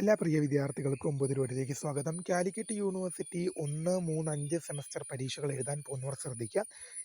എല്ലാ പ്രിയ വിദ്യാർത്ഥികൾക്കും പൊതുരോടിലേക്ക് സ്വാഗതം. കാലിക്കറ്റ് യൂണിവേഴ്സിറ്റി ഒന്ന് മൂന്ന് അഞ്ച് സെമസ്റ്റർ പരീക്ഷകൾ എഴുതാൻ പോകുന്നവർ ശ്രദ്ധിക്കുക.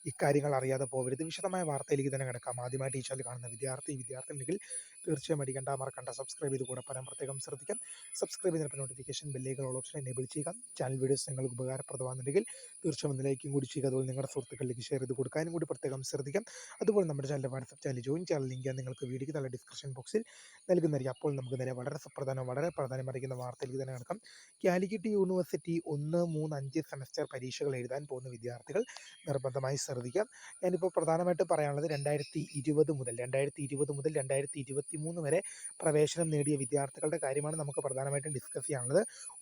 ഇക്കാര്യങ്ങൾ അറിയാതെ പോകരുത് വിശദമായ വാർത്തയിലേക്ക് തന്നെ കിടക്കാം. ആദ്യമായി ടീച്ചറിൽ കാണുന്ന വിദ്യാർത്ഥി വിദ്യാർത്ഥി ഉണ്ടെങ്കിൽ തീർച്ചയായും അടിക്കണ്ട മറക്കണ്ട. സബ്സ്ക്രൈബ് ചെയ്ത് കൂടെ പരം പ്രത്യേകം ശ്രദ്ധിക്കാം. സബ്സ്ക്രൈബ് ചെയ്തിട്ട് നോട്ടിഫിക്കേഷൻ ബെല്ലേക്കുള്ള ഓപ്ഷൻ എനേബിൾ ചെയ്യുക. ചാനൽ വീഡിയോസ് നിങ്ങൾക്ക് ഉപകാരപ്രദമാണെന്നുണ്ടെങ്കിൽ തീർച്ചയായും ഒന്ന് ലൈക്കും കൂടി ചെയ്യുക. അതുപോലെ നിങ്ങളുടെ സുഹൃത്തുക്കളിലേക്ക് ഷെയർ ചെയ്ത് കൊടുക്കാനും കൂടി പ്രത്യേകം ശ്രദ്ധിക്കാം. അതുപോലെ നമ്മുടെ ചാനലിൽ WhatsApp channel join channel link നിങ്ങൾക്ക് വീഡിയോക്ക് നല്ല ഡിസ്ക്രിപ്ഷൻ ബോക്സിൽ നൽകുന്നതായിരിക്കും. അപ്പോൾ നമുക്ക് നേരെ വളരെ സുപ്രധാനം വളരെ പ്രാധാന്യം അറിയിക്കുന്ന വാർത്തയിലേക്ക് തന്നെ കിടക്കാം കാലിക്കറ്റ് യൂണിവേഴ്സിറ്റി ഒന്ന് മൂന്ന് അഞ്ച് സെമസ്റ്റർ പരീക്ഷകൾ എഴുതാൻ പോകുന്ന വിദ്യാർത്ഥികൾ നിർബന്ധമായി ശ്രദ്ധിക്കാം. ഞാനിപ്പോൾ പ്രധാനമായിട്ട് പറയാനുള്ളത് രണ്ടായിരത്തി ഇരുപത് മുതൽ രണ്ടായിരത്തി ഇരുപത് മുതൽ രണ്ടായിരത്തി ഇരുപത്തി മൂന്ന് വരെ പ്രവേശനം നേടിയ വിദ്യാർത്ഥികളുടെ കാര്യമാണ് നമുക്ക് പ്രധാനമായിട്ടും ഡിസ്കസ് ചെയ്യാനുള്ളത്.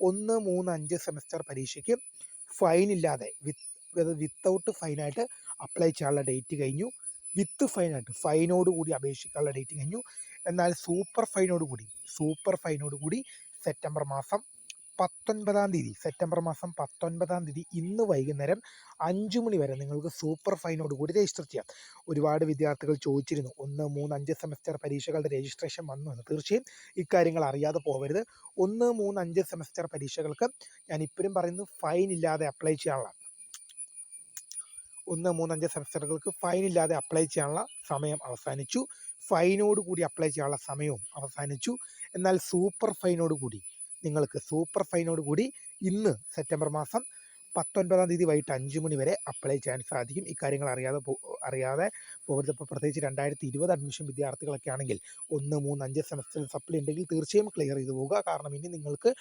ഒന്ന് മൂന്ന് അഞ്ച് സെമസ്റ്റർ പരീക്ഷയ്ക്ക് ഫൈൻ ഇല്ലാതെ വിത്ത് വിത്തൗട്ട് ഫൈനായിട്ട് അപ്ലൈ ചെയ്യാനുള്ള ഡേറ്റ് കഴിഞ്ഞു. വിത്ത് ഫൈനായിട്ട് ഫൈനോട് കൂടി അപേക്ഷിക്കാനുള്ള ഡേറ്റ് കഴിഞ്ഞു. എന്നാൽ സൂപ്പർ ഫൈനോട് കൂടി സൂപ്പർ ഫൈനോട് കൂടി സെപ്റ്റംബർ മാസം പത്തൊൻപതാം തീയതി സെപ്റ്റംബർ മാസം പത്തൊൻപതാം തീയതി ഇന്ന് വൈകുന്നേരം അഞ്ച് മണി വരെ നിങ്ങൾക്ക് സൂപ്പർ ഫൈനോട് കൂടി രജിസ്റ്റർ ചെയ്യാം. ഒരുപാട് വിദ്യാർത്ഥികൾ ചോദിച്ചിരുന്നു ഒന്ന് മൂന്ന് അഞ്ച് സെമസ്റ്റർ പരീക്ഷകളുടെ രജിസ്ട്രേഷൻ വന്നു എന്ന്. തീർച്ചയായും ഇക്കാര്യങ്ങൾ അറിയാതെ പോകരുത് ഒന്ന് മൂന്ന് അഞ്ച് സെമസ്റ്റർ പരീക്ഷകൾക്ക് ഞാൻ ഇപ്പോഴും പറയുന്നു ഫൈൻ ഇല്ലാതെ അപ്ലൈ ചെയ്യാനുള്ള ഒന്ന് മൂന്ന് അഞ്ച് സെമസ്റ്ററുകൾക്ക് ഫൈൻ ഇല്ലാതെ അപ്ലൈ ചെയ്യാനുള്ള സമയം അവസാനിച്ചു. ഫൈനോട് കൂടി അപ്ലൈ ചെയ്യാനുള്ള സമയവും അവസാനിച്ചു. എന്നാൽ സൂപ്പർ ഫൈനോട് കൂടി നിങ്ങൾക്ക് സൂപ്പർ ഫൈനോട് കൂടി ഇന്ന് സെപ്റ്റംബർ മാസം പത്തൊൻപതാം തീയതി വൈകിട്ട് അഞ്ച് മണി വരെ അപ്ലൈ ചെയ്യാൻ സാധിക്കും. ഇക്കാര്യങ്ങൾ അറിയാതെ അറിയാതെ പോകരുത് ഇപ്പോൾ പ്രത്യേകിച്ച് രണ്ടായിരത്തി ഇരുപത് അഡ്മിഷൻ വിദ്യാർത്ഥികളൊക്കെ ആണെങ്കിൽ ഒന്ന് മൂന്ന് അഞ്ച് സെമസ്റ്ററിൽ സപ്ലി ഉണ്ടെങ്കിൽ തീർച്ചയായും ക്ലിയർ ചെയ്തു പോവുക. കാരണം ഇനി നിങ്ങൾക്ക്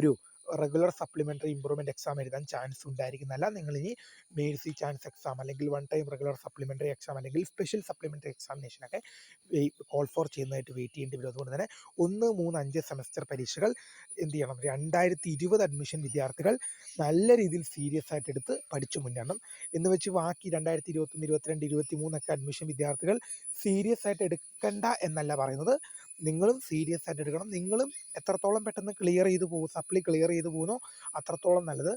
ഒരു റെഗുലർ സപ്ലിമെന്ററി ഇമ്പ്രൂവ്മെന്റ് എക്സാം എഴുതാൻ ചാൻസ് ഉണ്ടായിരിക്കുന്നതല്ല നിങ്ങൾ ഇനി മേഴ്സി ചാൻസ് എക്സാം അല്ലെങ്കിൽ one time regular supplementary exam അല്ലെങ്കിൽ സ്പെഷ്യൽ സപ്ലിമെന്ററി എക്സാമിനേഷനൊക്കെ കോൾ ഫോർ ചെയ്യുന്നതായിട്ട് വെയിറ്റ് ചെയ്യേണ്ടി വരും. അതുകൊണ്ട് തന്നെ ഒന്ന് മൂന്ന് അഞ്ച് സെമസ്റ്റർ പരീക്ഷകൾ എന്ത് ചെയ്യണം? രണ്ടായിരത്തി ഇരുപത് അഡ്മിഷൻ വിദ്യാർത്ഥികൾ നല്ല രീതിയിൽ സീരിയസ് ആയിട്ട് എടുത്ത് പഠിച്ചു മുന്നേറണം. എന്ന് വെച്ച് ബാക്കി രണ്ടായിരത്തി ഇരുപത്തൊന്ന് ഇരുപത്തിരണ്ട് ഇരുപത്തി മൂന്നൊക്കെ അഡ്മിഷൻ വിദ്യാർത്ഥികൾ സീരിയസ് ആയിട്ട് എടുക്കണ്ട എന്നല്ല പറയുന്നത്. നിങ്ങളും സീരിയസ് ആയിട്ട് എടുക്കണം. നിങ്ങളും എത്രത്തോളം പെട്ടെന്ന് ക്ലിയർ ചെയ്ത് പോകും? സപ്ലി ക്ലിയർ ചെയ്ത് പോകുന്നോ അത്രത്തോളം നല്ലത്.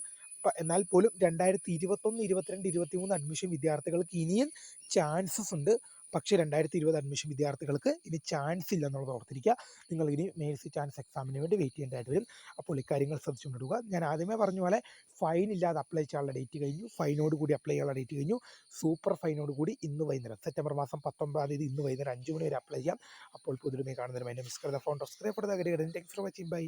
എന്നാൽ പോലും രണ്ടായിരത്തി ഇരുപത്തൊന്ന് ഇരുപത്തിരണ്ട് ഇരുപത്തി മൂന്ന് അഡ്മിഷൻ വിദ്യാർത്ഥികൾക്ക് ഇനിയും ചാൻസസ് ഉണ്ട്. പക്ഷേ രണ്ടായിരത്തി ഇരുപത് അഡ്മിഷൻ വിദ്യാർത്ഥികൾക്ക് ഇനി ചാൻസ് ഇല്ല എന്നുള്ളത് ഓർത്തിരിക്കുക. നിങ്ങൾ ഇനി മേഴ്സി ചാൻസ് എക്സാമിന് വേണ്ടി വെയിറ്റ് ചെയ്യേണ്ടതായിട്ട് വരും. അപ്പോൾ ഇക്കാര്യങ്ങൾ ശ്രദ്ധിച്ചുകൊണ്ടിടുക. ഞാൻ ആദ്യമേ പറഞ്ഞ പോലെ ഫൈൻ ഇല്ലാതെ അപ്ലൈ ചെയ്യാനുള്ള ഡേറ്റ് കഴിഞ്ഞു. ഫൈനോട് കൂടി അപ്ലൈ ചെയ്യാനുള്ള ഡേറ്റ് കഴിഞ്ഞു. സൂപ്പർ ഫൈനോട് കൂടി ഇന്ന് വൈകുന്നേരം സെപ്റ്റംബർ മാസം പത്തൊമ്പതാം തീയതി ഇന്ന് വൈകുന്നേരം അഞ്ച് മണി വരെ അപ്ലൈ ചെയ്യാം. അപ്പോൾ പുതിയ കാണുന്നതിന് എന്റെ മിസ്കൃത phone subscribe for the bye